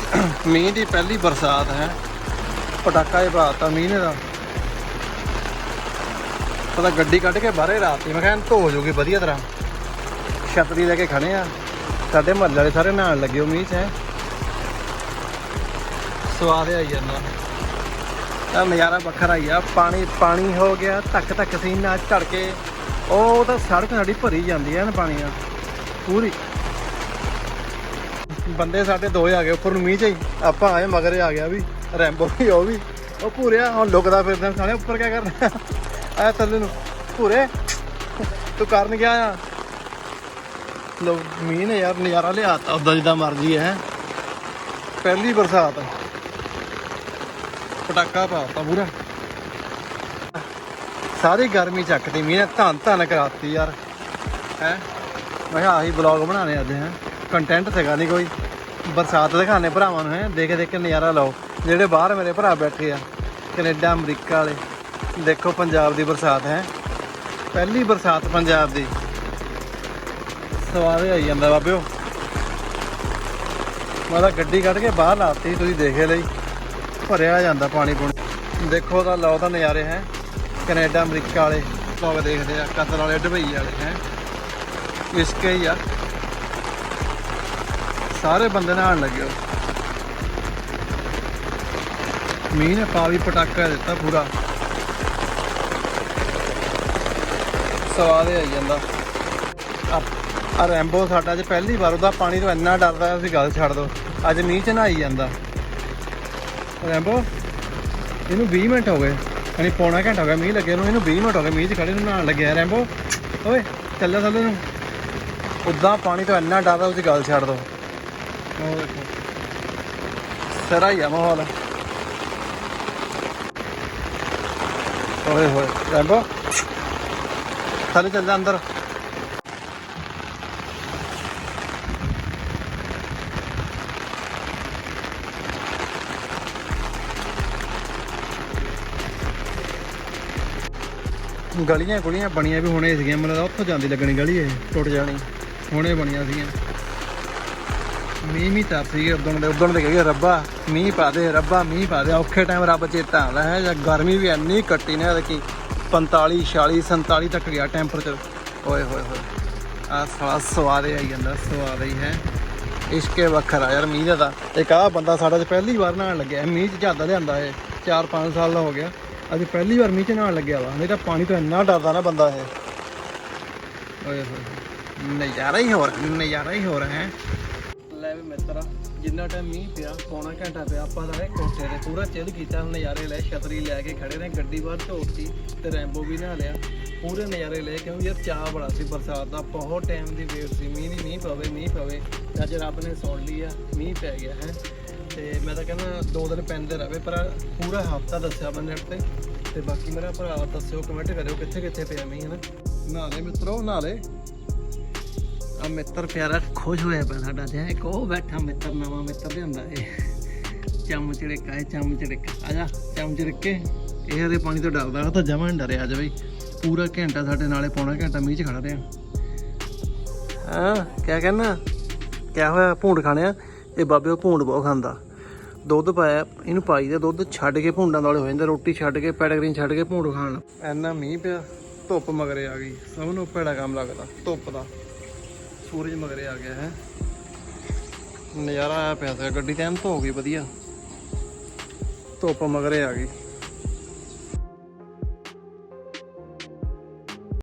ਮੀਂਹ ਦੀ ਪਹਿਲੀ ਬਰਸਾਤ ਹੈ। ਪਟਾਕਾ ਹੀ ਪਾਤਾ ਮੀਂਹ ਨੇ ਤਾਂ। ਪਤਾ ਗੱਡੀ ਕੱਢ ਕੇ ਬਾਹਰੇ ਰਾਤੀ ਮੈਂ ਕਿਹਾ ਧੋ ਜੂਗੀ ਵਧੀਆ ਤਰ੍ਹਾਂ। ਛਤਰੀ ਲੈ ਕੇ ਖੜੇ ਆ। ਸਾਡੇ ਮਹੱਲੇ ਵਾਲੇ ਸਾਰੇ ਨਹਾਉਣ ਲੱਗੇ ਉਹ ਮੀਂਹ 'ਚ ਹੈ। ਸਵਾਦ ਆਈ ਜਾਂਦਾ ਤਾਂ ਨਜ਼ਾਰਾ ਵੱਖਰਾ ਹੀ ਆ। ਪਾਣੀ ਪਾਣੀ ਹੋ ਗਿਆ, ਧੱਕ ਧੱਕ ਸੀਨਾ ਝੜ ਕੇ ਉਹ ਤਾਂ ਸੜਕ ਸਾਡੀ ਭਰੀ ਜਾਂਦੀ ਹੈ ਨਾ ਪਾਣੀ ਆ ਪੂਰੀ। ਬੰਦੇ ਸਾਡੇ ਦੋ ਆ ਗਏ, ਉੱਪਰ ਨੂੰ ਮੀਂਹ ਚ ਹੀ। ਆਪਾਂ ਆਏ, ਮਗਰ ਆ ਗਿਆ ਵੀ, ਰੈਂਬੋ ਵੀ, ਉਹ ਵੀ। ਉਹ ਪੂਰਿਆ ਹੁਣ ਲੁਕਦਾ ਫਿਰਦਾ ਸਾਲੇ ਉੱਪਰ ਕੀ ਕਰਨਾ ਆਇਆ ਥੱਲੇ ਨੂੰ। ਪੂਰੇ ਤੂੰ ਕਰਨ ਗਿਆ ਆ। ਲੋ ਮੀਂਹ ਨੇ ਯਾਰ ਨਜ਼ਾਰਾ ਲਿਆਤਾ ਉਦਾਂ ਜਿੱਦਾਂ ਮਰਜ਼ੀ ਹੈ। ਪਹਿਲੀ ਬਰਸਾਤ ਪਟਾਕਾ ਪਾਤਾ ਪੂਰਾ। ਸਾਰੀ ਗਰਮੀ ਚੱਕਦੀ, ਮੀਂਹ ਨੇ ਧੰਨ ਧੰਨ ਕਰਾਤੀ ਯਾਰ। ਹੈ? ਮੈਂ ਕਿਹਾ ਆਹੀ ਬਲੌਗ ਬਣਾਣੇ ਅੱਜ, ਹੈ? ਕੰਟੈਂਟ ਸੀਗਾ ਨਹੀਂ ਕੋਈ। ਬਰਸਾਤ ਦਿਖਾਣੇ ਭਰਾਵਾਂ ਨੂੰ, ਹੈ? ਦੇਖ ਦੇਖ ਕੇ ਨਜ਼ਾਰਾ ਲਓ। ਜਿਹੜੇ ਬਾਹਰ ਮੇਰੇ ਭਰਾ ਬੈਠੇ ਆ, ਕੈਨੇਡਾ, ਅਮਰੀਕਾ ਵਾਲੇ। ਦੇਖੋ ਪੰਜਾਬ ਦੀ ਬਰਸਾਤ, ਹੈ? ਪਹਿਲੀ ਬਰਸਾਤ ਪੰਜਾਬ ਦੀ। ਸਵਾਦ ਆਈ ਜਾਂਦਾ ਬਾਬਿਓ। ਮੈਂ ਤਾਂ ਗੱਡੀ ਕੱਢ ਕੇ ਬਾਹਰ ਲਾਤੀ, ਤੁਸੀਂ ਦੇਖੇ ਲਈ। ਭਰਿਆ ਜਾਂਦਾ ਪਾਣੀ ਪੂਣੀ। ਦੇਖੋ ਤਾਂ ਲਓ ਤਾਂ ਨਜ਼ਾਰੇ ਹੈ। ਕੈਨੇਡਾ, ਅਮਰੀਕਾ ਵਾਲੇ ਲੋਕ ਦੇਖਦੇ ਆ ਕਤਰ ਵਾਲੇ ਦੁਬਈ ਵਾਲੇ, ਹੈ। ਇਸਕੇ ਹੀ ਆ। ਸਾਰੇ ਬੰਦੇ ਨਹਾਉਣ ਲੱਗੇ ਹੋ। ਮੀਂਹ ਨੇ ਪਾ ਵੀ ਪਟਾਕਾ ਦਿੱਤਾ ਪੂਰਾ। ਸਵਾਦ ਹੀ ਆਈ ਜਾਂਦਾ। ਆ- ਰੈਂਬੋ ਸਾਡਾ ਅੱਜ ਪਹਿਲੀ ਵਾਰ, ਉਹਦਾ ਪਾਣੀ ਤੋਂ ਇੰਨਾ ਡਰਦਾ ਅਸੀਂ ਗੱਲ ਛੱਡ ਦੋ। ਅੱਜ ਮੀਂਹ ਚ ਨਹਾਈ ਜਾਂਦਾ। ਰੈਂਬੋ, ਇਹਨੂੰ 20 ਮਿੰਟ ਹੋ ਗਏ। ਯਾਨੀ ਪੌਣਾ ਘੰਟਾ ਹੋ ਗਿਆ ਮੀਂਹ ਲੱਗੇ ਨੂੰ, ਇਹਨੂੰ 20 ਮਿੰਟ ਹੋ ਗਏ ਮੀਂਹ ਚ ਖੜੇ ਨੂੰ ਨਹਾਉਣ ਲੱਗਿਆ ਰੈਂਬੋ, ਓਏ ਚੱਲਿਆ ਥੱਲੇ ਨੂੰ। ਉਦਾਂ ਪਾਣੀ ਤੋਂ ਇੰਨਾ ਡਰਦਾ ਤੁਸੀਂ ਗੱਲ ਛੱਡ ਦੋ। ਉਹ ਦੇਖੋ ਸਰਾ ਹੀ ਆ ਮਾਹੌਲ। ਓਏ ਹੋਏ, ਰੈਂਬੋ, ਥੱਲੇ ਚੱਲ ਅੰਦਰ। ਗਲੀਆਂ ਗੁਲੀਆਂ ਬਣੀਆਂ ਵੀ ਹੁਣੇ ਸੀਗੀਆਂ ਮੈਨੂੰ ਉੱਥੋਂ ਜਾਂਦੀ ਲੱਗਣੀ ਗਲੀ ਇਹ। ਟੁੱਟ ਜਾਣੀ। ਹੁਣੇ ਬਣੀਆਂ ਸੀਗੀਆਂ। ਮੀਂਹ ਮੀਂਹ ਤਾਂ ਸੀਗੇ ਉਦੋਂ ਦੇ ਉਦੋਂ ਦੇ ਕਹੇ ਰੱਬਾ ਮੀਂਹ ਪਾ ਦੇ ਰੱਬਾ ਮੀਂਹ ਪਾ ਦੇ ਔਖੇ ਟਾਈਮ ਰੱਬ ਚੇਤਾ ਆਉਂਦਾ ਹੈ ਜਾਂ ਗਰਮੀ ਵੀ ਇੰਨੀ ਕੱਟੀ ਨੇ ਕਿ 45 46 47 ਤੱਕ ਗਿਆ ਟੈਂਪਰੇਚਰ ਓਏ ਹੋਏ ਹੋਏ ਆ ਸਾਲਾ ਸਵਾਦ ਹੀ ਆਈ ਜਾਂਦਾ ਸਵਾਦ ਹੀ ਹੈ। ਇਸ਼ਕੇ ਵੱਖਰਾ ਯਾਰ ਮੀਂਹ ਦਾ ਇੱਕ ਆਹ ਬੰਦਾ ਸਾਡਾ ਤੇ ਪਹਿਲੀ ਵਾਰ ਨਹਾਉਣ ਲੱਗਿਆ ਮੀਂਹ ਚ ਜ਼ਿਆਦਾ ਲਿਆਂਦਾ ਇਹ 4-5 ਸਾਲ ਦਾ ਹੋ ਗਿਆ। ਅੱਜ ਪਹਿਲੀ ਵਾਰ ਮੀਂਹ ਚ ਨਹਾਉਣ ਲੱਗਿਆ ਵਾ। ਨਹੀਂ ਤਾਂ ਪਾਣੀ ਤੋਂ ਇੰਨਾ ਡਰਦਾ ਨਾ ਬੰਦਾ ਇਹ। ਓਏ ਹੋਏ ਨਜ਼ਾਰਾ ਹੀ ਹੋਰ, ਨਜ਼ਾਰਾ ਹੀ ਹੋਰ ਹੈ। ਲੈ ਵੀ ਮਿੱਤਰਾ, ਜਿੰਨਾ ਟਾਈਮ ਮੀਂਹ ਪਿਆ, ਪੌਣਾ ਘੰਟਾ ਪਿਆ, ਆਪਾਂ ਤਾਂ ਇਹ ਕੋਠੇ ਤੇ ਪੂਰਾ ਚਿੱਲ ਕੀਤਾ, ਨਜ਼ਾਰੇ ਲੈ, ਛਤਰੀ ਲੈ ਕੇ ਖੜੇ ਨੇ ਗੱਡੀ ਬਾਹਰ ਢੋਤੀ ਤੇ ਰੈਂਬੋ ਵੀ ਨਹਾ ਲਿਆ। ਪੂਰੇ ਨਜ਼ਾਰੇ ਲੈ ਕਿਉਂਕਿ ਯਾਰ ਚਾਹ ਬੜਾ ਸੀ ਬਰਸਾਤ ਦਾ, ਬਹੁਤ ਟਾਈਮ ਦੀ ਵੇਟ ਸੀ। ਮੀਂਹ ਨਹੀਂ ਮੀਂਹ ਪਵੇ ਮੀਂਹ ਪਵੇ ਅੱਜ ਰੱਬ ਨੇ ਸੁਣ ਲਈ ਆ, ਮੀਂਹ ਪੈ ਗਿਆ ਹੈ। ਤੇ ਮੈਂ ਤਾਂ ਕਹਿੰਦਾ ਦੋ ਦਿਨ ਪੈਂਦੇ ਰਵੇ ਪਰ ਪੂਰਾ ਹਫਤਾ ਦੱਸਿਆ ਬੰਦੇ ਤੇ ਤੇ ਬਾਕੀ ਮੇਰਾ ਭਰਾ ਦੱਸਿਓ ਕਮੈਂਟ ਕਰਿਓ ਕਿੱਥੇ ਕਿੱਥੇ ਪਿਆ ਮੀਂਹ ਹਨਾ? ਨਹਾ ਲੈ ਮਿੱਤਰੋ ਨਹਾ ਲੈ ਆ ਮਿੱਤਰ ਪਿਆਰਾ ਖੁਸ਼ ਹੋਇਆ ਪਿਆ ਸਾਡਾ ਤੇ ਇੱਕ ਉਹ ਬੈਠਾ ਮਿੱਤਰ ਨਵਾਂ ਮਿੱਤਰ ਲਿਆਂਦਾ ਏ ਚਮ ਚੜੇਕਾ ਏ ਚਮ ਚੜੇਕਾ। ਆ ਜਾ ਚਮ ਚੜਕੇ। ਇਹ ਇਹਦੇ ਪਾਣੀ ਤੋਂ ਡਰਦਾ ਉਹ ਤਾਂ ਜਮਾਂ ਡਰਿਆ ਅੱਜ ਬਈ ਪੂਰਾ ਘੰਟਾ ਸਾਡੇ ਨਾਲੇ ਪੌਣਾ ਘੰਟਾ ਮੀਂਹ ਚ ਖੜਾ ਰਿਹਾ। ਹਾਂ ਕਿਆ ਕਹਿਣਾ? ਕਿਆ ਹੋਇਆ? ਭੂੰਡ ਖਾਣਿਆ? ਇਹ ਬਾਬੇ ਉਹ ਭੂੰਡ ਬਹੁਤ ਖਾਂਦਾ। ਦੁੱਧ ਪਾਇਆ, ਇਹਨੂੰ ਪਾਈ ਦਾ ਦੁੱਧ, ਛੱਡ ਕੇ ਭੂੰਡਾਂ ਵਾਲੇ ਹੋ ਜਾਂਦੇ, ਰੋਟੀ ਛੱਡ ਕੇ, ਪੈਡਗਰੀਨ ਛੱਡ ਕੇ ਭੂੰਡ ਖਾਣ। ਐਨਾ ਮੀਂਹ ਪਿਆ, ਧੁੱਪ ਮਗਰੇ ਆ ਗਈ। ਸਭ ਨੂੰ ਭੈੜਾ ਕੰਮ ਲੱਗਦਾ, ਧੁੱਪ ਦਾ। ਸੂਰਜ ਮਗਰੇ ਆ ਗਿਆ ਹੈ। ਨਜ਼ਾਰਾ ਆਇਆ ਪਿਆ ਸੀ ਗੱਡੀ ਟਾਈਮ ਧੋ ਗਈ ਵਧੀਆ। ਧੁੱਪ ਮਗਰੇ ਆ ਗਈ।